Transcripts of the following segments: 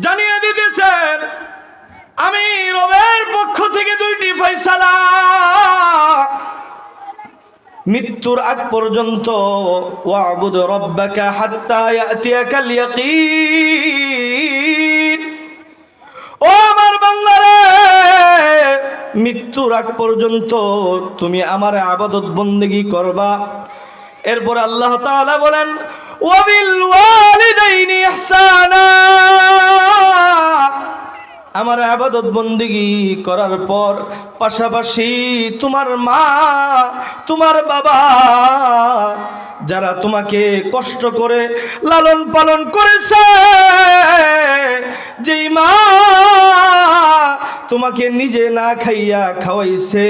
জানিয়ে দিতেছেন, আমি রবের পক্ষ থেকে দুইটি ফয়সালা। মৃত্যুর আগ পর্যন্ত ও আমার মৃত্যুর আগ পর্যন্ত তুমি আমার আবাদত বন্দেগি করবা। এরপর আল্লাহ তাআলা বলেন আমার আবাদত বন্দিগি করার পর পাশাপাশি তোমার মা, তোমার বাবা, যারা তোমাকে কষ্ট করে লালন পালন করেছে, যেই মা তোমাকে নিজে না খাইয়া খাওয়াইছে।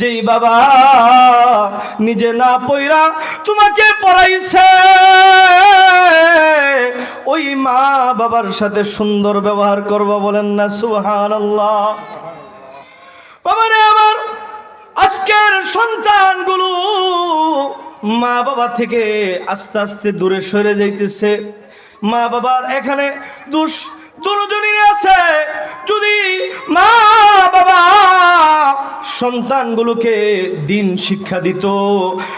যেই বাবা নিজে না পইরা তোমাকে পড়াইছে। ওই মা বাবার সাথে সুন্দর ব্যবহার করবা বলেন না সুহান আল্লাহ বাবারে, আমার আজকের সন্তানগুলো মা বাবা থেকে আস্তে আস্তে দূরে সরে যাইতেছে। মা বাবার এখানে দুষ দুজনই আছে। যদি মা, বাবা সন্তানগুলোকে দিন শিক্ষা দিত,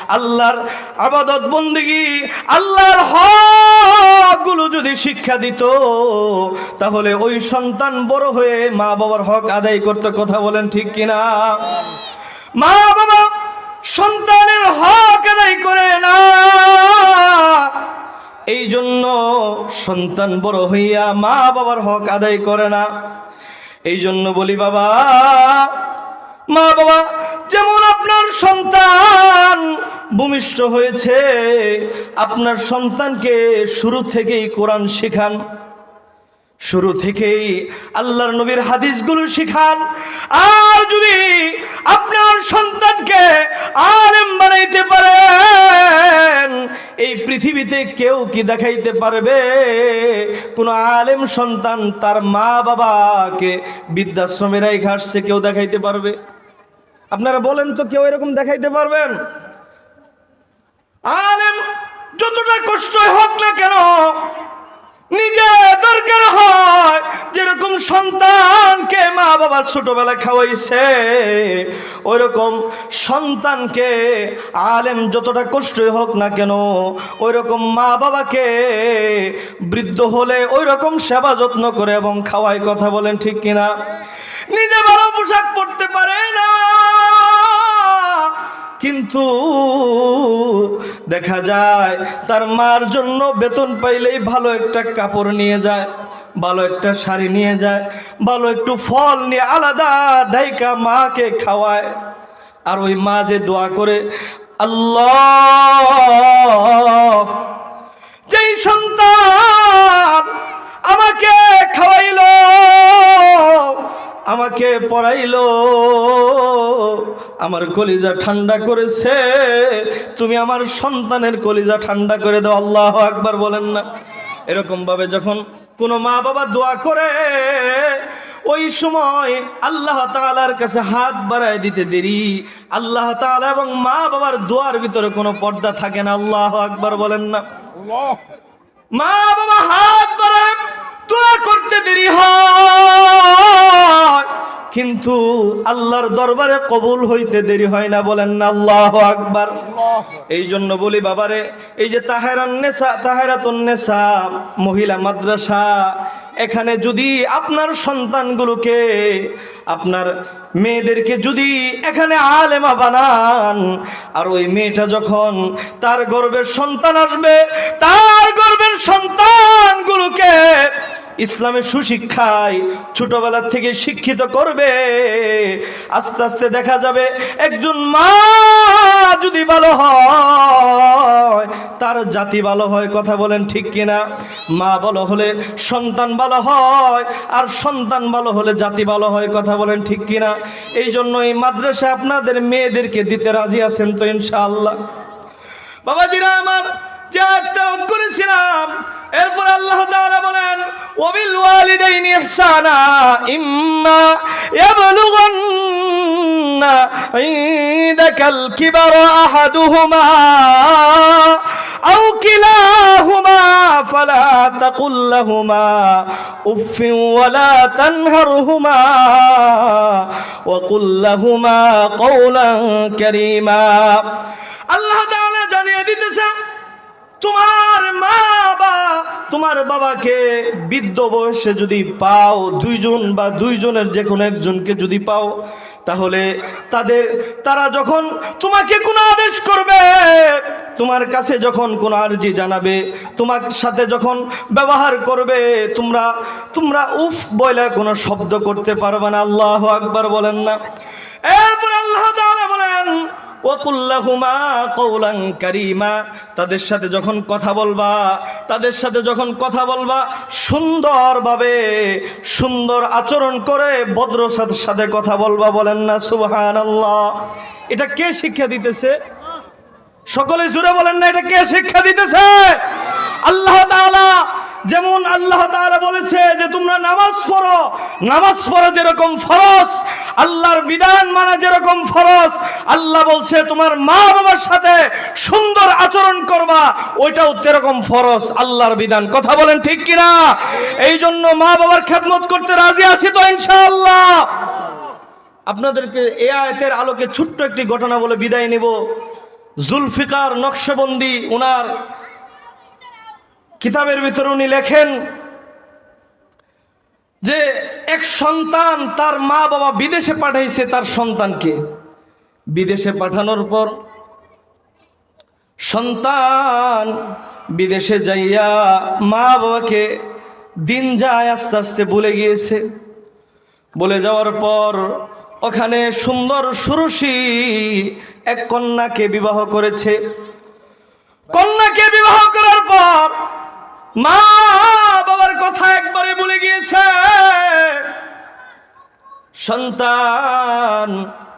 আল্লাহর আবাদত বন্দিগি, আল্লাহর হকগুলো যদি শিক্ষা দিত, তাহলে ওই সন্তান বড় হয়ে মা বাবার হক আদায় করতে কথা বলেন ঠিক কিনা? মা সন্তান বড় হইয়া মা বাবার হক আদায় করে না। এই জন্য বলি, বাবা, মা বাবা, যেমন আপনার সন্তান ভূমিষ্ঠ হয়েছে, আপনার সন্তানকে শুরু থেকেই কোরআন শেখান। শুরু থেকেই আল্লাহর নবীর হাদিসগুলো শিখান। আর যদি আপনার সন্তানকে আলেম বানাইতে পারেন, এই পৃথিবীতে কেউ কি দেখাইতে পারবে? কোন আলেম সন্তান তার মা বাবাকে বৃদ্ধাশ্রমে রেখে আসছে, কেউ দেখাইতে পারবে? আপনারা বলেন তো কেউ এরকম দেখাইতে পারবেন? আলেম যতটা কষ্ট হোক না কেন নিজে দরকার হয়, যেরকম সন্তানকে মা বাবা ছোটবেলা খাওয়াইছে ওই রকম সন্তানকে আলেম যতটা কষ্টই হোক না কেন ওই রকম মা বাবাকে বৃদ্ধ হলে ওই রকম সেবা যত্ন করে এবং খাওয়ায় কথা বলেন ঠিক কিনা? নিজে ভালো পোশাক পরতে পারে না। কিন্তু দেখা যায় তার মার জন্য বেতন পাইলেই ভালো একটা কাপড় নিয়ে যায়, ভালো একটা শাড়ি নিয়ে যায়, ভালো একটু ফল নিয়ে আলাদা ডাইকা মাকে খাওয়ায়। আর ওই মা যে দোয়া করে, আল্লাহ, যেই সন্তান আমাকে খাওয়াইলো, আমাকে পড়াইলো আমার কলিজা ঠান্ডা করেছে। তুমি আমার সন্তানের কলিজা ঠান্ডা করে দাও আল্লাহ একবার বলেন না। এরকম ভাবে যখন কোনো মা বাবা দোয়া করে ওই সময় আল্লাহ তালার কাছে হাত বাড়ায় দিতে দেরি। আল্লাহ তাআলা এবং মা বাবার দোয়ার ভিতরে কোনো পর্দা থাকে না আল্লাহ আকবার বলেন না। মা বাবা হাত বাড়ায় দোয়া করতে দেরি হয়। কিন্তু আল্লাহর দরবারে কবুল হইতে দেরি হয় না বলেন না, আল্লাহ আকবার। এই জন্য বলি বাবারে, এই যে তাহেরান্নেসা তাহেরাতুন্নেসা মহিলা মাদ্রাসা এখানে যদি আপনার সন্তানগুলোকে, আপনার মেয়েদেরকে যদি এখানে আলেমা বানান, আর ওই মেয়েটা যখন তার গর্বের সন্তান আসবে, তার গর্বের সন্তানগুলোকে ইসলামের সুশিক্ষায় ছোটবেলা থেকে শিক্ষিত করবে, আস্তে আস্তে দেখা যাবে একজন মা যদি ভালো হয়, তার জাতি ভালো হয়, কথা বলেন ঠিক কিনা? মা ভালো হলে সন্তান ভালো হয়, আর সন্তান ভালো হলে জাতি ভালো হয়, কথা বলেন ঠিক কিনা? এই জন্য এই মাদ্রাসা আপনাদের মেয়েদেরকে দিতে রাজি আছেন তো ইনশাআল্লাহ। বাবাজিরা আমার করেছিলাম। এরপর আল্লাহ তাআলা বলেন ওয়াবিল ওয়ালিদাইনি ইম্মা ইয়াবলুগান্না ইনদাকাল কিবার আহাদুহুমা আও কিলাহুমা ফালা তাকুল লাহুমা উফ ওয়ালা তানহারহুমা ওয়া কুল লাহুমা কাওলান কারীমা। আল্লাহ তোমার মা বা তোমার বাবাকে বৃদ্ধ বয়সে যদি পাও, দুইজন বা দুইজনের যে কোনো একজনকে যদি পাও, তাহলে তাদের, তারা যখন তোমাকে কোনো আদেশ করবে, তোমার কাছে যখন কোনো আর্জি জানাবে, তোমার সাথে যখন ব্যবহার করবে, তোমরা তোমরা উফ বলে কোনো শব্দ করতে পারবে না। আল্লাহ আকবার বলেন না। এরপর আল্লাহ বলেন তাদের সাথে যখন কথা বলবা, তাদের সাথে যখন কথা বলবা, সুন্দরভাবে সুন্দর আচরণ করে ভদ্র সাথে কথা বলবা বলেন না সুবহান এটা কে শিক্ষা দিতেছে? সকলে জুড়ে বলেন না, এটা কে শিক্ষা দিতেছে? আল্লাহ তাআলা যেমন আল্লাহ তাআলা বলেছে যে তোমরা নামাজ পড়ো, নামাজ পড়া যেরকম ফরজ, আল্লাহর বিধান মানা যেরকম ফরজ, আল্লাহ বলছে তোমার মা বাবার সাথে সুন্দর আচরণ করবা, ওইটাও তেরকম ফরজ, আল্লাহর বিধান। কথা বলেন ঠিক কিনা? এই জন্য মা বাবার খেদমত করতে রাজি আছি তো ইনশাআল্লাহ। আপনাদেরকে এ আয়াতের আলোকে ছোট্ট একটি ঘটনা বলে বিদায় নিব। জুলফিকার নকশবন্দি, ওনার কিতাবের ভিতরে উনি লেখেন যে এক সন্তান তার মা বাবা বিদেশে পাঠাইছে তার সন্তানকে। বিদেশে পাঠানোর পর সন্তান বিদেশে যাইয়া মা বাবাকে দিন যায় আস্তে আস্তে বলে গিয়েছে। বলে যাওয়ার পর ওখানে সুন্দর সুরসী এক কন্যাকে বিবাহ করেছে। কন্যাকে বিবাহ করার পর মা বাবার কথা একবারে ভুলে গিয়েছে। সন্তান,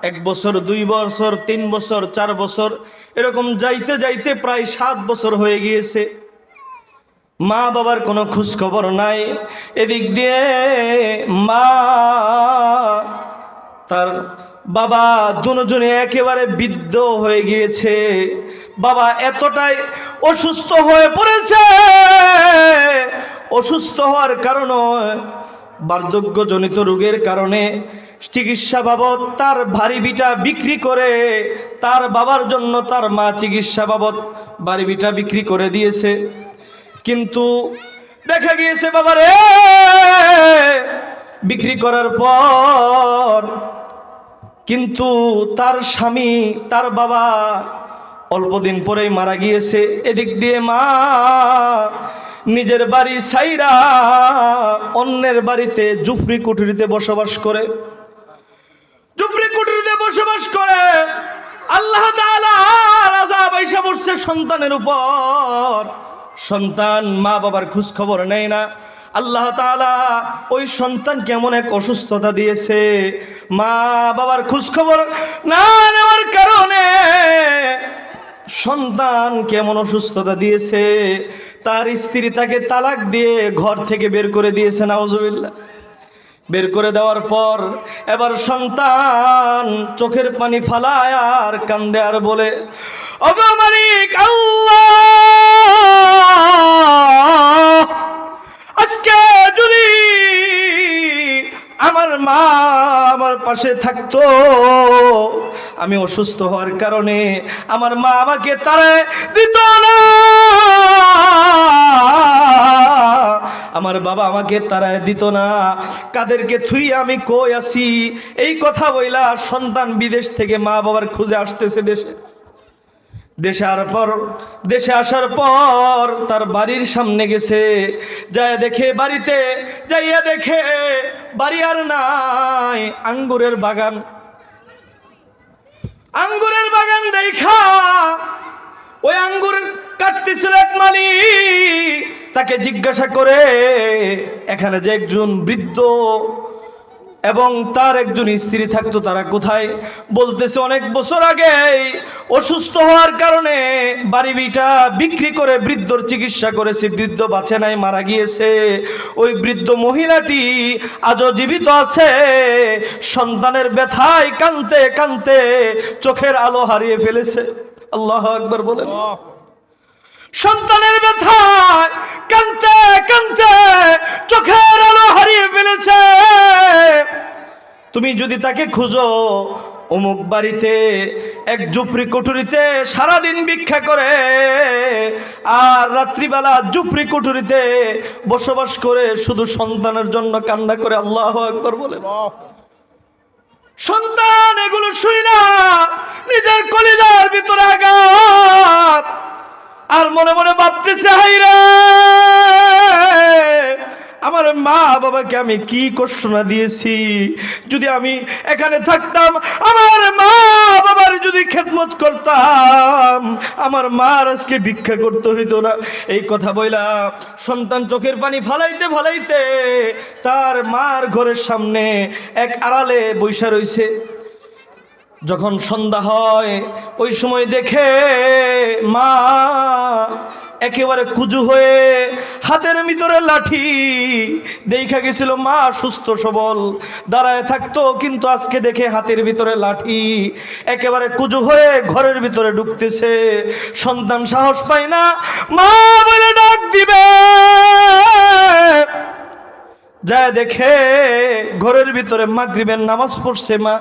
এক বছর, দুই বছর, তিন বছর, চার বছর, এরকম যাইতে যাইতে প্রায় সাত বছর হয়ে গিয়েছে। মা বাবার কোনো খোঁজ খবর নাই। এদিক দিয়ে মা তার বাবা দুজনে একেবারে বৃদ্ধ হয়ে গিয়েছে। বাবা এতটাই অসুস্থ হয়ে পড়েছে। অসুস্থ হওয়ার কারণে, বার্ধক্যজনিত রোগের কারণে চিকিৎসা বাবদ তার ভারী বিটা বিক্রি করে, তার বাবার জন্য তার মা চিকিৎসা বাবদ ভারী বিটা বিক্রি করে দিয়েছে। কিন্তু দেখা গিয়েছে বাবারে, বিক্রি করার পর কিন্তু তার স্বামী, তার বাবা অল্পদিন পরেই মারা গিয়েছে। এদিক দিয়ে মা নিজের বাড়ি সাইরা অন্যের বাড়িতে জুফরি কুঠুরিতে বসবাস করে। জুফরি কুঠুরিতে বসবাস করে। আল্লাহ রাজা বাইসা বসছে সন্তানের উপর। সন্তান মা বাবার খোঁজ খবর না। আল্লাহ তাআলা ওই সন্তান কেমন এক অসুস্থতা দিয়েছে। মা বাবার খোঁজ খবর না নেওয়ার কারণে সন্তান কেমন অসুস্থতা দিয়েছে, তার স্ত্রী তাকে তালাক দিয়ে ঘর থেকে বের করে দিয়েছে, নাউজুবিল্লাহ। বের করে দেওয়ার পর এবার সন্তান চোখের পানি ফালায় আর কান্দে আর বলে, ওগো মালিক, আল্লাহ! আজকে যদি আমার মা আমার পাশে থাকতো। আমি অসুস্থ হওয়ার কারণে আমার মা আমাকে তারে দিত না। আমার বাবা আমাকে তারায় দিত না। কাদেরকে থুই আমি কই আসি এই কথা বইলা সন্তান বিদেশ থেকে মা বাবার খুঁজে আসতেছে দেশে। দেশে আসার পর, দেশে আসার পর তার বাড়ির সামনে গেছে। যায় দেখে বাড়িতে, যাইয়া দেখে বাড়ি আর নাই, আঙ্গুরের বাগান। আঙ্গুরের বাগান দেখা, ওই আঙ্গুর কাটতেছিল এক মালিক, তাকে জিজ্ঞাসা করে, এখানে যে একজন বৃদ্ধ এবং তার একজন স্ত্রী থাকতো, তারা কোথায়? বলতেছে, অনেক বছর আগে অসুস্থ হওয়ার কারণে বাড়ি বিটা বিক্রি করে বৃদ্ধর চিকিৎসা করেছে, বৃদ্ধ বাঁচে নাই, মারা গিয়েছে। ওই বৃদ্ধ মহিলাটি আজও জীবিত আছে। সন্তানের ব্যথায় কানতে কানতে চোখের আলো হারিয়ে ফেলেছে। আল্লাহ একবার বলেন। সন্তানের ব্যথায় কানতে কানতে চোখের আলো হারিয়ে ফেলেছে। তুমি যদি তাকে খুঁজো, অমুক বাড়িতে এক জুপড়ি কুঠুরিতে সারাদিন ভিক্ষা করে, আর রাত্রিবেলা জুপড়ি কুঠুরিতে বসবাস করে শুধু সন্তানের জন্য কান্না করে আল্লাহ একবার বলেন। সন্তান এগুলো শুই না, নিজের কলিদার ভিতরে আঘাত। আর মনে মনে ভাবতেছে, হাই রে! আমার মা বাবাকে আমি কি কষ্ট না দিয়েছি? যদি আমি এখানে থাকতাম, আমার মা বাবার যদি খেদমত করতাম, আমার মার আজকে ভিক্ষা করতে হইতো না। এই কথা বইলা সন্তান চোখের পানি ফালাইতে ফালাইতে তার মার ঘরের সামনে এক আড়ালে বৈশা রইছে। যখন সন্ধ্যা হয়, ওই সময় দেখে মা একেবারে কুজু হয়ে হাতের ভিতরে লাঠি দেখা গেছিল। মা সুস্থ, সবল, দাঁড়ায় থাকতো, কিন্তু আজকে দেখে হাতের ভিতরে লাঠি একেবারে কুজু হয়ে ঘরের ভিতরে ঢুকতেছে। সন্তান সাহস পায় না, মা বলে ডাক দিবে। যায় দেখে ঘরের ভিতরে মাগরিবের নামাজ পড়ছে মা।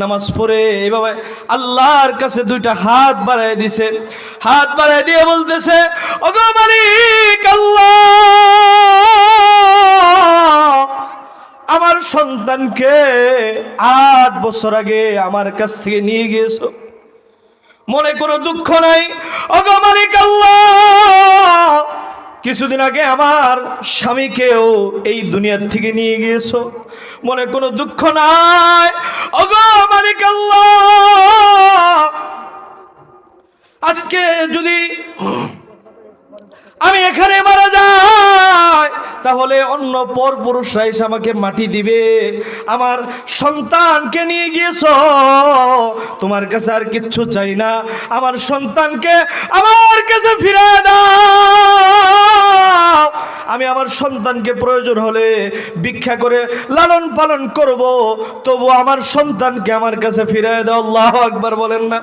নামাজ পড়ে এভাবে আল্লাহর কাছে দুইটা হাত বাড়ায় দিছে। হাত বাড়ায় দিয়ে বলতেছে, ওগো মালিক আমার সন্তানকে আট বছর আগে আমার কাছ থেকে নিয়ে গিয়েছো। মনে কোনো দুঃখ নাই? ওগো মালিক আল্লাহ কিছুদিন আগে আমার স্বামীকেও এই দুনিয়ার থেকে নিয়ে গিয়েছো। মনে কোনো দুঃখ নাই? অগো মালিক আল্লাহ আজকে যদি আমি এখানে মারা যাই। তাহলে অন্য পর পুরুষরা এসে আমাকে মাটি দিবে। আমার সন্তানকে নিয়ে গিয়েছ। তোমার কাছে আর কিচ্ছু চাই না। আমার সন্তানকে আমার কাছে ফিরে দাও। আমি আমার সন্তানকে প্রয়োজন হলে ভিক্ষা করে লালন পালন করব, তবু আমার সন্তানকে আমার কাছে ফিরে দাও, আল্লাহ একবার বলেন না।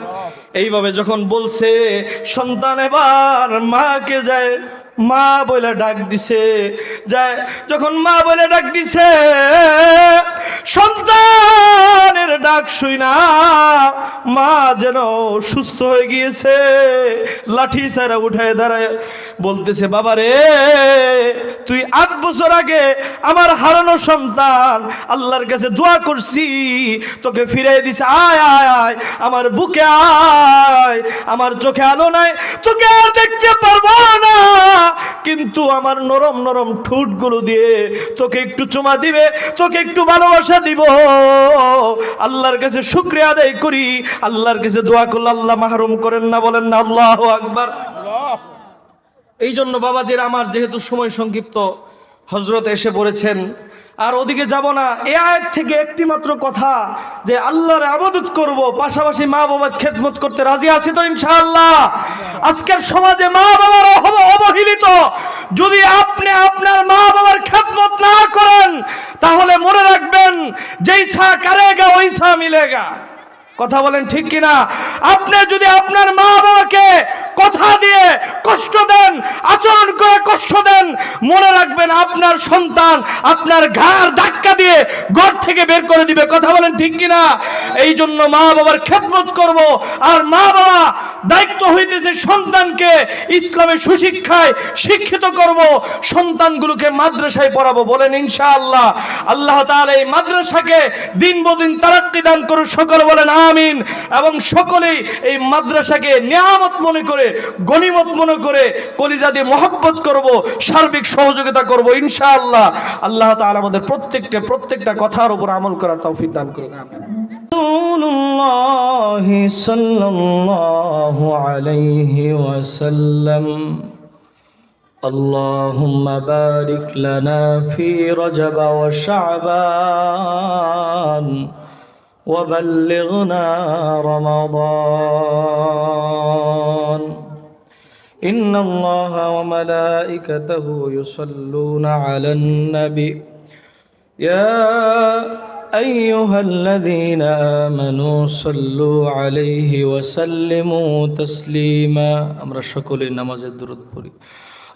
এইভাবে যখন বলছে, সন্তান এবার মাকে যায় মা বলে ডাক দিছে। যায়, যখন মা বলে ডাক দিছে, সন্তানের ডাক শুই না মা যেন সুস্থ হয়ে গিয়েছে। লাঠি সারা উঠায় দাঁড়ায় বলতেছে, বাবা রে, তুই আট বছর আগে আমার হারানো সন্তান, আল্লাহর কাছে দোয়া করছি, তোকে ফিরে দিছে। আয় আয় আয়, আমার বুকে আয়, আমার চোখে আলো নাই, তোকে আর দেখতে পারব না। কিন্তু আমার নরম নরম ঠোঁটগুলো দিয়ে তোকে একটু চুমা দিবে তোকে একটু ভালোবাসা দিব। আল্লাহর কাছে শুক্রিয়া আদায় করি আল্লাহর কাছে দোয়া করলে আল্লাহ মাহরুম করেন না বলেন না? আল্লাহ আকবার। এই জন্য বাবাজির আমার যেহেতু সময় সংক্ষিপ্ত হজরত এসে পড়েছেন আর ওদিকে যাব না। এ আয়ের থেকে একটি মাত্র কথা, যে আল্লাহর আবাদত করব, পাশাপাশি মা বাবার খেদমত করতে রাজি আছি তো ইনশাআল্লাহ। আজকের সমাজে মা বাবার অব- অবহেলিত। যদি আপনি আপনার মা বাবার খেদমত না করেন, তাহলে মনে রাখবেন, যেই সা কারেগা, ওই সা মিলেগা। কথা বলেন ঠিক কিনা? আপনি যদি আপনার মা বাবাকে কথা দিয়ে কষ্ট দেন, আচরণ করে কষ্ট দেন, মনে রাখবেন আপনার সন্তান আপনার ঘাড় ধাক্কা দিয়ে ঘর থেকে বের করে দিবে। কথা বলেন ঠিক কিনা? এই জন্য মা বাবার খেদমত করব। আর মা বাবা দায়িত্ব হইতেছে সন্তানকে ইসলামের সুশিক্ষায় শিক্ষিত করব। সন্তানগুলোকে মাদ্রাসায় পড়াবো। বলেন ইনশাআল্লাহ। আল্লাহ তাআলা এই মাদ্রাসাকে দিন বদিন তারাক্কি দান করুন সকলে বলেন আমিন এবং সকলেই এই মাদ্রাসাকে নিয়ামত মনে করে গনিমত মনে করে কলিজা দিয়ে মহব্বত করব সার্বিক সহযোগিতা করব ইনশাআল্লাহ আল্লাহ তাআলা আমাদের প্রত্যেকটা প্রত্যেকটা কথার উপর আমল করার তৌফিক দান করুন আমিন رسول الله صلى الله عليه وسلم اللهم بارك لنا في رجب وشعبان وبلغنا رمضان. إن الله وملائكته يصلون على النبي. يا أيها الذين آمنوا صلوا عليه وسلموا تسليما. أمر شكل نماز الدرود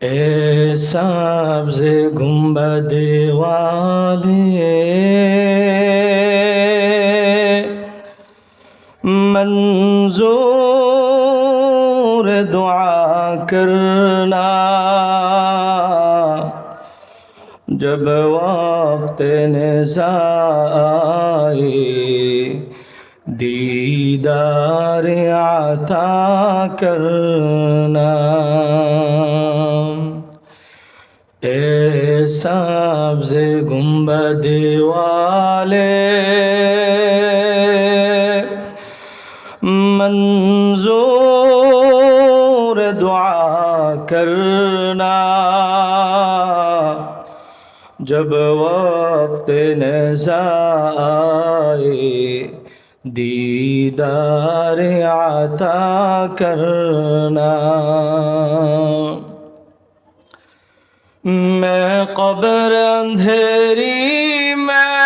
ए साब्ज गुम्बद वाले मंजूर दुआ करना जब वक्त निशा आए दीदार आता करना ए साब्ज गुम्बद वाले मंजूर दुआ करना जब वक्त नजा आए दीदार आता करना मैं कब्र अंधेरी मैं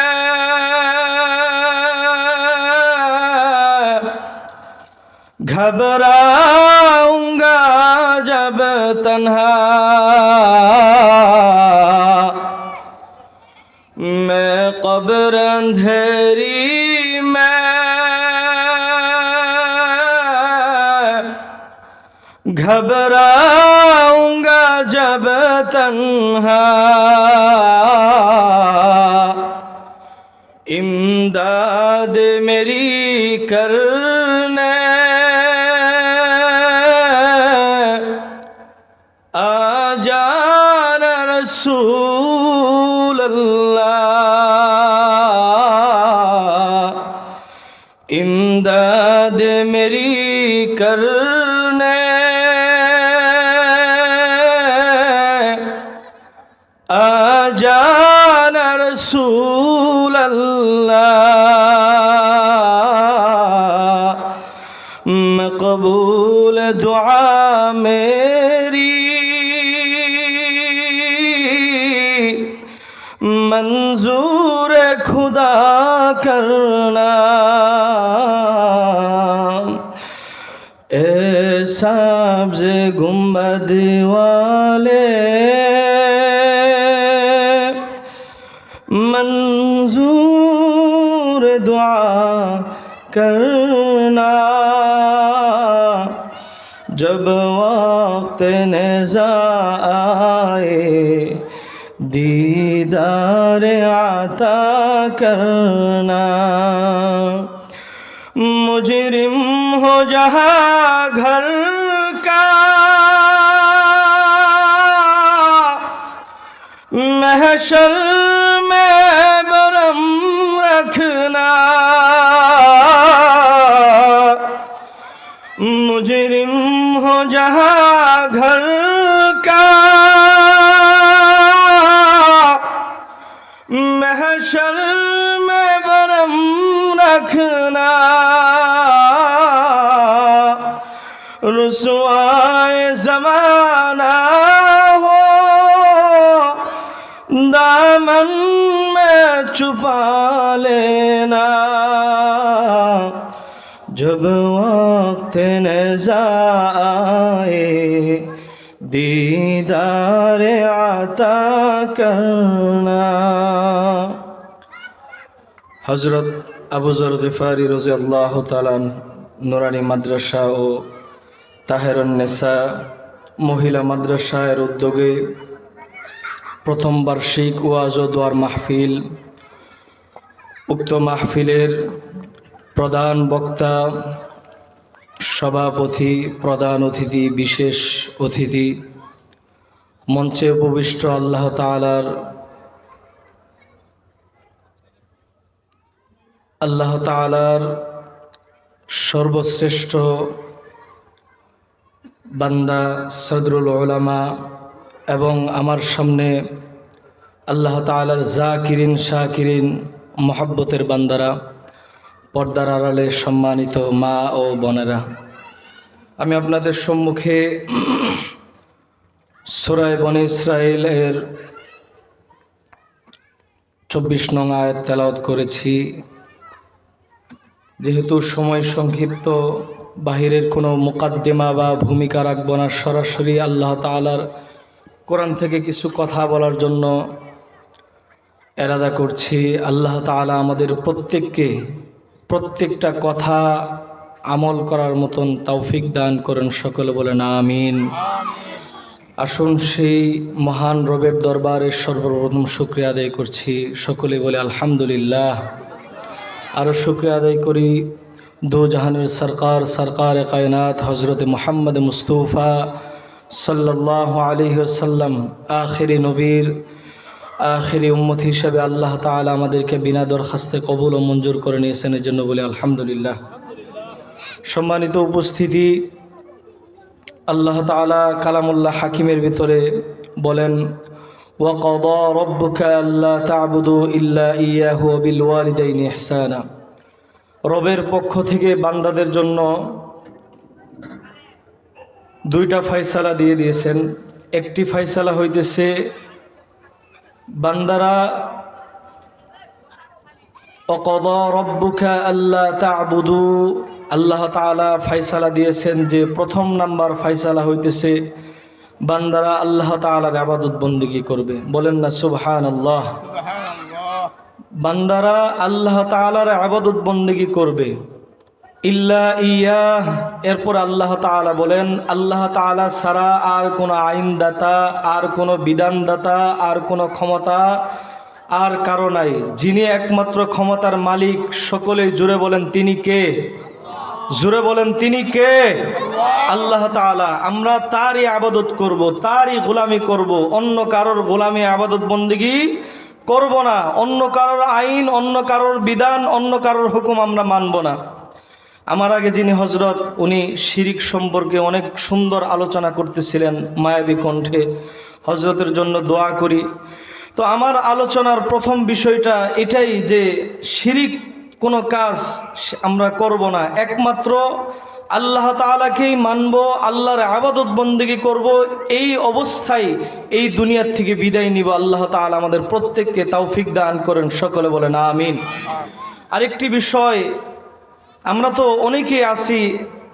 घबराऊँगा जब तन्हा। मैं कब्र अंधेरी मैं घबराऊँगा العجب تنہا امداد میری کرنے آجان رسول اللہ امداد میری کرنے রসুল মকবুল দোয়া মেরি منظور خدا کرنا اے سبز گنبد و करना। जब वक्त नजा आए दीदार आता करना। मुजरिम हो जहा घर का। महशर দামন চুপালে না জব जब वक्त नजाए दीदार হজরত আবুজর গিফারি রোজি আল্লাহ তালান নোরানি মাদ্রাসা ও তাহেরুন্নেসা মহিলা মাদ্রাসায়ের উদ্যোগে প্রথম বার্ষিক ওয়াজ ও দোয়ার মাহফিল। উক্ত মাহফিলের প্রধান বক্তা, সভাপতি, প্রধান অতিথি, বিশেষ অতিথি, মঞ্চে উপবিষ্ট আল্লাহ তালার আল্লাহ তালার সর্বশ্রেষ্ঠ বান্দা, সদরুল ওলামা এবং আমার সামনে আল্লাহ তালার জাকিরিন, শাকিরিন, মহাব্বতের বান্দারা, পর্দার আড়ালে সম্মানিত মা ও বোনেরা, আমি আপনাদের সম্মুখে সুরায় বনে ইসরায়েল এর চব্বিশ নং আয়াত তেলাওয়াত করেছি। যেহেতু সময় সংক্ষিপ্ত, বাহিরের কোনো মোকাদ্দেমা বা ভূমিকা রাখব না, সরাসরি আল্লাহ তালার কোরআন থেকে কিছু কথা বলার জন্য এরাদা করছি। আল্লাহ তালা আমাদের প্রত্যেককে প্রত্যেকটা কথা আমল করার মতন তৌফিক দান করেন সকলে বলেন আমিন। আসুন সেই মহান রবের দরবারে সর্বপ্রথম শুক্রিয়া আদায় করছি। সকলে বলে আলহামদুলিল্লাহ। আরও শুক্রিয়া আদায় করি দো জাহানের সরকার সরকার কায়নাত হজরত মোহাম্মদ মুস্তফা সাল্লাহ আলী সাল্লাম আখেরি নবীর আখেরি উম্মত হিসাবে আল্লাহ তালা আমাদেরকে বিনা দরখাস্তে কবুল ও মঞ্জুর করে নিয়েছেন এর জন্য বলে আলহামদুলিল্লাহ সম্মানিত উপস্থিতি আল্লাহ তালা কালামুল্লাহ হাকিমের ভিতরে বলেন وقضى ربك ألا تعبدوا إلا إياه وبالوالدين إحسانا রবের পক্ষ থেকে বান্দাদের জন্য দুইটা ফয়সালা দিয়ে দিয়েছেন। একটি ফয়সালা হইতেছে বান্দারা অকদ রব্বুকা আল্লাহ তাবুদু আল্লাহ তালা ফয়সালা দিয়েছেন যে প্রথম নাম্বার ফয়সালা হইতেছে বান্দারা আল্লাহ তালার আবাদত বন্দিগি করবে। বলেন না সুবহান আল্লাহ বান্দারা আল্লাহ তালার আবাদত বন্দিগি করবে। ইল্লা ইয়া এরপর আল্লাহ তাআলা বলেন, আল্লাহ তাআলা ছাড়া আর কোনো আইনদাতা, আর কোনো বিধানদাতা, আর কোনো ক্ষমতা আর কারও নাই। যিনি একমাত্র ক্ষমতার মালিক, সকলেই জুড়ে বলেন, তিনি কে? জুড়ে বলেন, তিনি কে? আল্লাহ তাআলা। আমরা তারই আবাদত করব, তারই গোলামি করব। অন্য কারোর গোলামি, আবাদত বন্দিগি করব না। অন্য কারোর আইন, অন্য কারোর বিধান, অন্য কারোর হুকুম আমরা মানব না। আমার আগে যিনি হজরত উনি শিরিক সম্পর্কে অনেক সুন্দর আলোচনা করতেছিলেন মায়াবী কণ্ঠে। হজরতের জন্য দোয়া করি। তো আমার আলোচনার প্রথম বিষয়টা এটাই যে শিরিক কোনো কাজ আমরা করব না। একমাত্র আল্লাহ তালাকেই মানব, আল্লাহর আবাদত বন্দিগি করব, এই অবস্থায় এই দুনিয়ার থেকে বিদায় নিব। আল্লাহ তাআলা আমাদের প্রত্যেককে তৌফিক দান করেন। সকলে বলেন, আমিন। আরেকটি বিষয় আমরা তো অনেকেই আছি,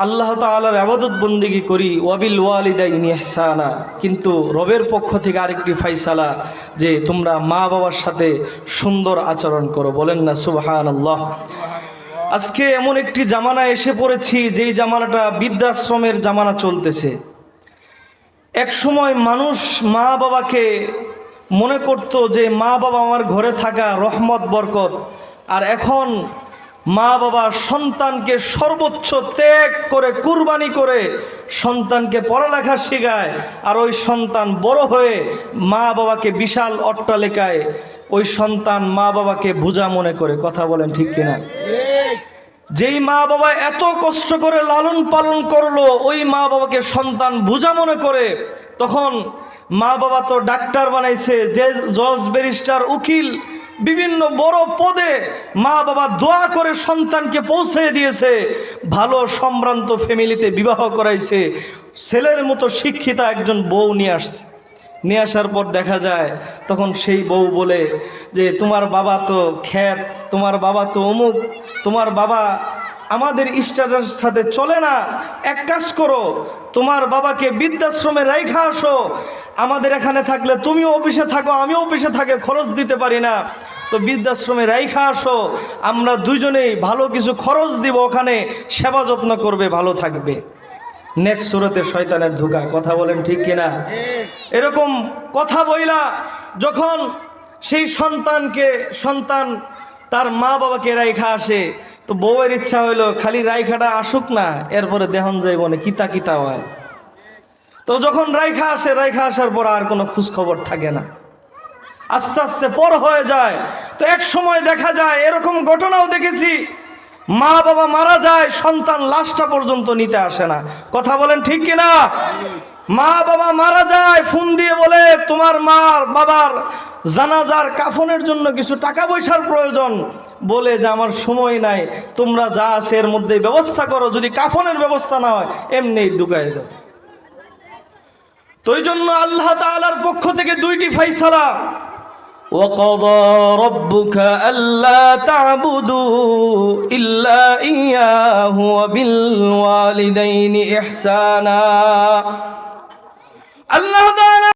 আল্লাহ তালার আবাদত বন্দিগি করি, ওয়াবিল ওয়ালিদাইন ইহসানা। কিন্তু রবের পক্ষ থেকে আরেকটি ফাইসালা যে তোমরা মা বাবার সাথে সুন্দর আচরণ করো। বলেন না সুবহান আল্লাহ আজকে এমন একটি জামানা এসে পড়েছি, যেই জামানাটা বৃদ্ধাশ্রমের জামানা চলতেছে। এক সময় মানুষ মা বাবাকে মনে করত যে মা বাবা আমার ঘরে থাকা রহমত, বরকত, আর এখন মা বাবা সন্তানকে সর্বোচ্চ ত্যাগ করে, কুরবানি করে সন্তানকে পড়ালেখা শেখায় আর ওই সন্তান বড় হয়ে মা বাবাকে বিশাল অট্টালিকায় ওই সন্তান মা বাবাকে বোঝা মনে করে। কথা বলেন ঠিক কিনা? যেই মা বাবা এত কষ্ট করে লালন পালন করল, ওই মা বাবাকে সন্তান বোঝা মনে করে, তখন মা বাবা তো ডাক্তার বানাইছে, যে জজ ব্যারিস্টার উকিল বিভিন্ন বড় পদে মা বাবা দোয়া করে সন্তানকে পৌঁছে দিয়েছে। ভালো সম্ভ্রান্ত ফ্যামিলিতে বিবাহ করাইছে। ছেলের মতো শিক্ষিতা একজন বউ নিয়ে আসছে। নিয়ে আসার পর দেখা যায়, তখন সেই বউ বলে যে, তোমার বাবা তো খ্যাত, তোমার বাবা তো অমুক, তোমার বাবা আমাদের স্টারের সাথে চলে না। এক কাজ করো, তোমার বাবাকে বৃদ্ধাশ্রমে রাইখা আসো। আমাদের এখানে থাকলে তুমিও অফিসে থাকো, আমিও অফিসে থাকে, খরচ দিতে পারি না। তো বৃদ্ধাশ্রমে রাইখা আসো, আমরা দুজনেই ভালো কিছু খরচ দিব, ওখানে সেবা যত্ন করবে, ভালো থাকবে। নেক্সট সুরতে শয়তানের ধোকা, কথা বলেন ঠিক কিনা? এরকম কথা বইলা যখন সেই সন্তানকে, সন্তান তার মা বাবাকে রাইখা আসে। তো বউয়ের ইচ্ছা হইল, খালি রাইখাটা আসুক না, এরপরে দেহন যাইব না কিতা কিতা হয়। তো যখন রাইখা আসে, রাইখা আসার পর আর কোনো খোঁজ খবর থাকে না। আস্তে আস্তে পর হয়ে যায়। তো এক সময় দেখা যায়, এরকম ঘটনাও দেখেছি, মা বাবা মারা যায়, সন্তান লাশটা পর্যন্ত নিতে আসে না। কথা বলেন ঠিক কিনা? মা বাবা মারা যায় ফোন দিয়ে বলে তোমার মার বাবার জানাজার কাফনের জন্য কিছু টাকা পয়সার প্রয়োজন বলে যে আমার সময় নাই তোমরা যা আছে এর মধ্যে ব্যবস্থা করো যদি কাফনের ব্যবস্থা না হয় এমনি ঢুকাই দাও তো এই জন্য আল্লাহ তাআলার পক্ষ থেকে দুইটি ফাইসালা وقضى ربك ألا تعبدوا إلا إياه وبالوالدين إحسانا আল্লাহ